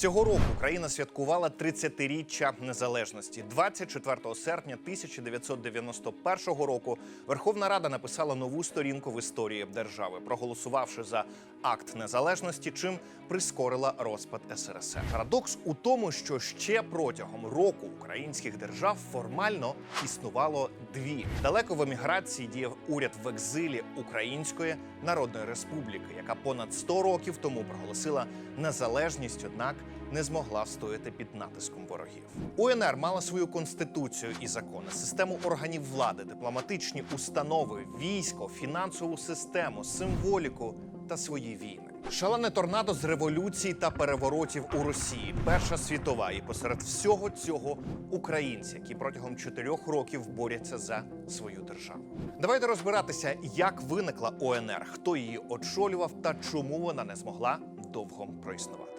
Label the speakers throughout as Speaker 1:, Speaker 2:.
Speaker 1: Цього року Україна святкувала 30-річчя незалежності. 24 серпня 1991 року Верховна Рада написала нову сторінку в історії держави, проголосувавши за акт незалежності, чим прискорила розпад СРСР. Парадокс у тому, що ще протягом року українських держав формально існувало дві. Далеко в еміграції діяв уряд в екзилі Української Народної Республіки, яка понад 100 років тому проголосила незалежність, однак не змогла встояти під натиском ворогів. УНР мала свою конституцію і закони, систему органів влади, дипломатичні установи, військо, фінансову систему, символіку та свої війни. Шалене торнадо з революцій та переворотів у Росії, Перша світова, і посеред всього цього українці, які протягом чотирьох років борються за свою державу. Давайте розбиратися, як виникла ОНР, хто її очолював та чому вона не змогла довго проіснувати.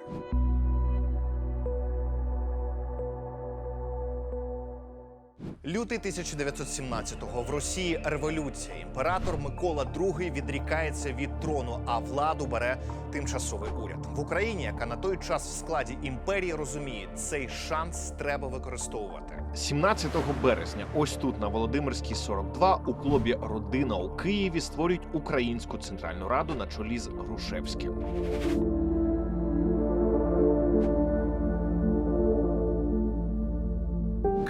Speaker 1: Лютий 1917-го в Росії революція. Імператор Микола II відрікається від трону, а владу бере тимчасовий уряд в Україні, яка на той час в складі імперії розуміє, цей шанс треба використовувати.
Speaker 2: 17 березня, ось тут на Володимирській 42, у клубі Родина у Києві створюють Українську центральну раду на чолі з Грушевським.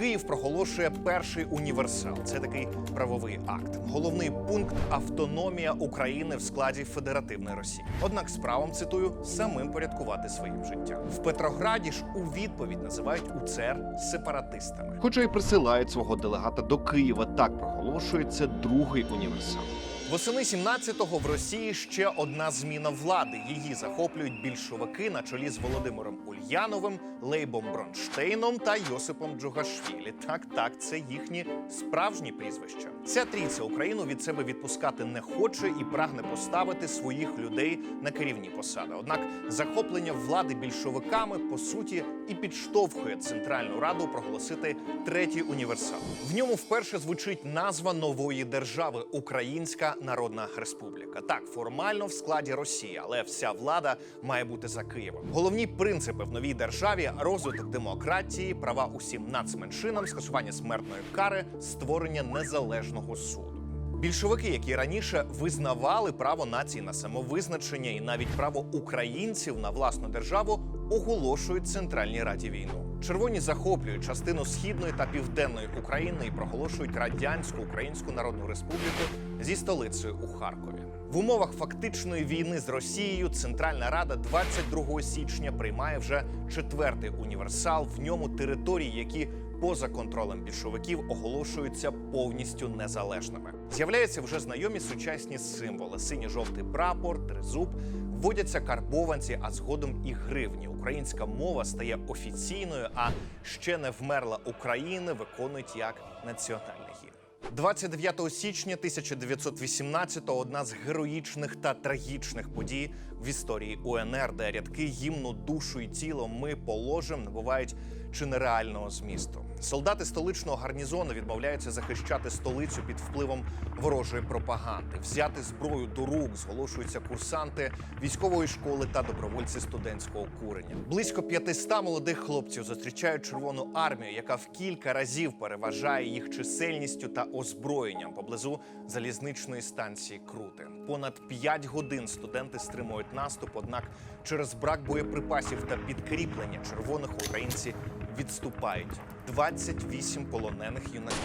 Speaker 1: Київ проголошує перший універсал. Це такий правовий акт. Головний пункт автономія України в складі федеративної Росії. Однак з правом цитую самим порядкувати своїм життям. В Петрограді ж у відповідь називають УЦР сепаратистами.
Speaker 2: Хоча й присилають свого делегата до Києва, так проголошується другий універсал.
Speaker 1: Восени 17-го в Росії ще одна зміна влади. Її захоплюють більшовики на чолі з Володимиром Ульяновим, Лейбом Бронштейном та Йосипом Джугашвілі. Так, так, це їхні справжні прізвища. Ця трійця Україну від себе відпускати не хоче і прагне поставити своїх людей на керівні посади. Однак захоплення влади більшовиками по суті і підштовхує Центральну Раду проголосити третій універсал. В ньому вперше звучить назва нової держави Українська Народна Республіка. Так, формально в складі Росії, але вся влада має бути за Києвом. Головні принципи в новій державі: розвиток демократії, права усім нацменшинам, скасування смертної кари, створення незалежного суду. Більшовики, які раніше визнавали право нації на самовизначення і навіть право українців на власну державу, оголошують Центральній Раді війну. Червоні захоплюють частину східної та південної України і проголошують радянську Українську Народну Республіку зі столицею у Харкові. В умовах фактичної війни з Росією Центральна Рада 22 січня приймає вже четвертий універсал. В ньому території, які поза контролем більшовиків оголошуються повністю незалежними. З'являються вже знайомі сучасні символи: синьо-жовтий прапор, тризуб, вводяться карбованці, а згодом і гривні. Українська мова стає офіційною, а ще не вмерла України виконують як національний гімн. 29 січня 1918-го одна з героїчних та трагічних подій в історії УНР, де рядки гімну душу і тіло ми положим набувають чи нереального змісту. Солдати столичного гарнізону відмовляються захищати столицю під впливом ворожої пропаганди. Взяти зброю до рук зголошуються курсанти військової школи та добровольці студентського курення. Близько 500 молодих хлопців зустрічають Червону армію, яка в кілька разів переважає їх чисельністю та озброєнням поблизу залізничної станції Крути. Понад 5 годин студенти стримують наступ, однак через брак боєприпасів та підкріплення червоних українці відступають. 28 полонених юнаків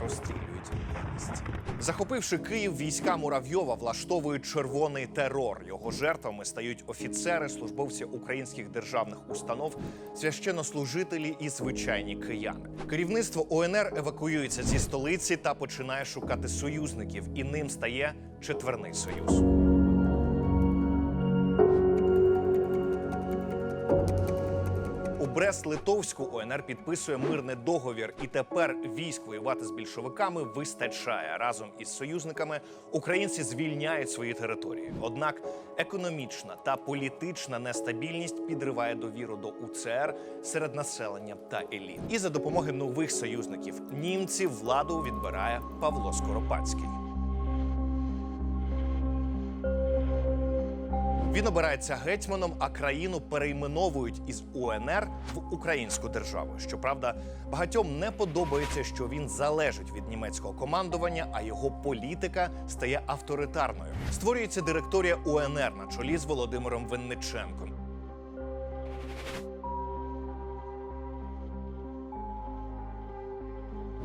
Speaker 1: розстрілюють на місці. Захопивши Київ, війська Муравйова влаштовують червоний терор. Його жертвами стають офіцери, службовці українських державних установ, священнослужителі і звичайні кияни. Керівництво ОНР евакуюється зі столиці та починає шукати союзників, і ним стає четверний союз. Брест-Литовську ОНР підписує мирний договір, і тепер військ воювати з більшовиками вистачає. Разом із союзниками українці звільняють свої території. Однак економічна та політична нестабільність підриває довіру до УЦР серед населення та еліт. І за допомоги нових союзників німців владу відбирає Павло Скоропадський. Він обирається гетьманом, а країну перейменовують із УНР в українську державу. Щоправда, багатьом не подобається, що він залежить від німецького командування, а його політика стає авторитарною. Створюється директорія УНР на чолі з Володимиром Винниченком.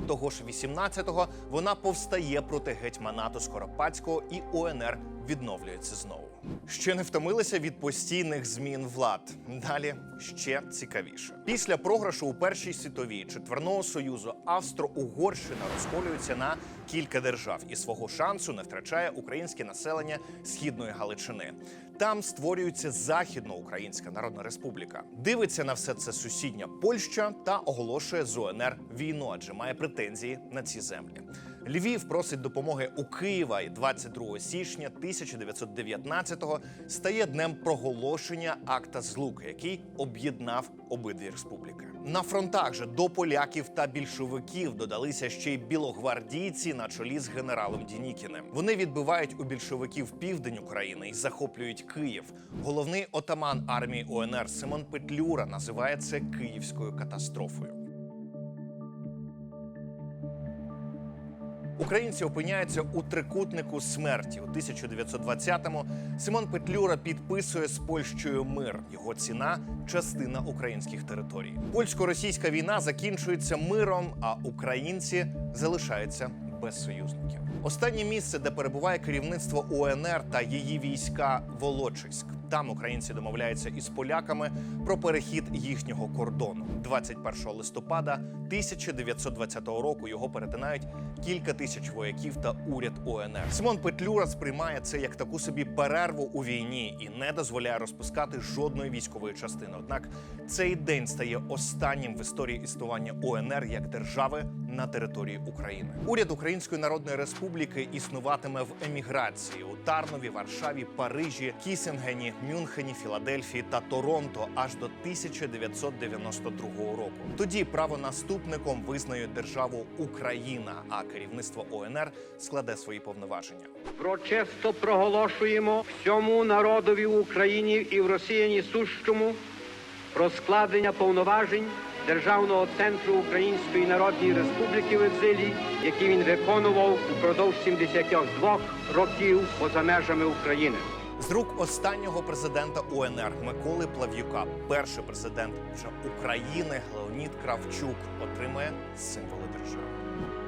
Speaker 1: Того ж 18-го вона повстає проти гетьманату Скоропадського і УНР відновлюється знову. Ще не втомилися від постійних змін влад. Далі ще цікавіше. Після програшу у Першій світовій четверного союзу Австро-Угорщина розколюється на кілька держав і свого шансу не втрачає українське населення східної Галичини. Там створюється Західноукраїнська Народна Республіка. Дивиться на все це сусідня Польща та оголошує з УНР війну, адже має претензії на ці землі. Львів просить допомоги у Києва, і 22 січня 1919-го стає днем проголошення акта злуки, який об'єднав обидві республіки. На фронтах же до поляків та більшовиків додалися ще й білогвардійці на чолі з генералом Дінікіним. Вони відбивають у більшовиків південь України і захоплюють Київ. Головний отаман армії УНР Симон Петлюра називає це київською катастрофою. Українці опиняються у трикутнику смерті. У 1920-му Симон Петлюра підписує з Польщею мир. Його ціна частина українських територій. Польсько-російська війна закінчується миром, а українці залишаються без союзників. Останнє місце, де перебуває керівництво УНР та її війська Волочиськ. Там українці домовляються із поляками про перехід їхнього кордону. 21 листопада 1920 року його перетинають кілька тисяч вояків та уряд УНР. Симон Петлюра сприймає це як таку собі перерву у війні і не дозволяє розпускати жодної військової частини. Однак цей день стає останнім в історії існування УНР як держави на території України. Уряд Української Народної Республіки існуватиме в еміграції у Тарнові, Варшаві, Парижі, Кісінгені, Мюнхені, Філадельфії та Торонто аж до 1992 року. Тоді правонаступником визнають державу Україна, а керівництво ОНР складе свої повноваження.
Speaker 3: Врочисто проголошуємо всьому народові Україні і в Росіяні сущому про складення повноважень Державного центру Української Народної Республіки в екзилі, які він виконував упродовж 72 років поза межами України.
Speaker 1: З рук останнього президента УНР Миколи Плав'юка, перший президент України Леонід Кравчук отримує символи держави.